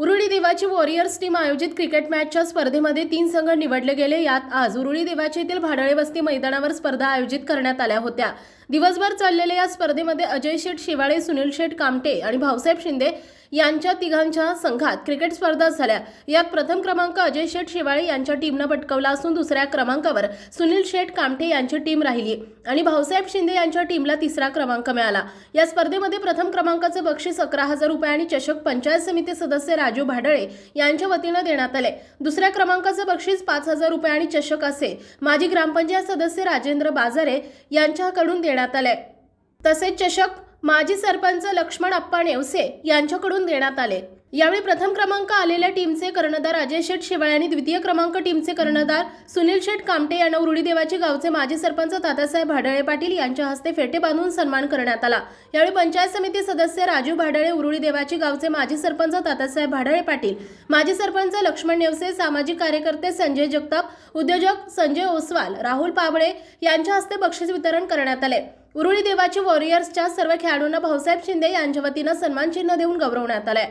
Uruli Devachi warriors team आयोजित cricket मॅचच्या स्पर्धेमध्ये तीन संघ निवडले गेले. यात आज उरुळी देवाची येथील भाडळे वस्ती मैदानावर स्पर्धा आयोजित करण्यात आल्या होत्या. दिवसभर चाललेल्या या स्पर्धेमध्ये अजय शेठ शिवाळे सुनील शेठ कामटे आणि भाऊसाहेब शिंदे यांच्या तिघांच्या संघात क्रिकेट स्पर्धा झाल्या. यात प्रथम क्रमांक अजय शेठ शिवाळे यांच्या टीमनं पटकवला असून दुसऱ्या क्रमांकावर सुनील शेठ कामठे यांची टीम राहिली आणि भाऊसाहेब शिंदे यांच्या टीमला तिसरा क्रमांक मिळाला. या स्पर्धेमध्ये प्रथम क्रमांकाचं बक्षीस अकरा हजार रुपये आणि चषक पंचायत समिती सदस्य राजू भाडळे यांच्या वतीनं देण्यात आले. दुसऱ्या क्रमांकाचं बक्षीस पाच हजार रुपये आणि चषक असे माजी ग्रामपंचायत सदस्य राजेंद्र बाजारे यांच्याकडून देण्यात आले. तसेच चषक माजी सरपंच लक्ष्मण अप्पा नेवसे यांच्याकडून देण्यात आले. यावेळी प्रथम क्रमांक आलेल्या टीमचे कर्णधार अजय शेठ शिवाळे आणि द्वितीय क्रमांक टीमचे कर्णधार सुनील शेठ कामटे यांना उरुळीदेवाचे गावचे माजी सरपंच तात्यासाहेब भाडळे पाटील यांच्या हस्ते फेटे बांधून सन्मान करण्यात आला. यावेळी पंचायत समिती सदस्य राजू भाडळे उरुळी देवाची गावचे माजी सरपंच तात्यासाहेब भाडळे पाटील माजी सरपंच लक्ष्मण नेवसे सामाजिक कार्यकर्ते संजय जगताप उद्योजक संजय ओसवाल राहुल पाबळे यांच्या हस्ते बक्षीस वितरण करण्यात आले. उरुळी देवाची वॉरियर्सच्या सर्व खेळाडूंना भाऊसाहेब शिंदे यांच्या वतीनं सन्मान चिन्ह देऊन गौरवण्यात आलंय.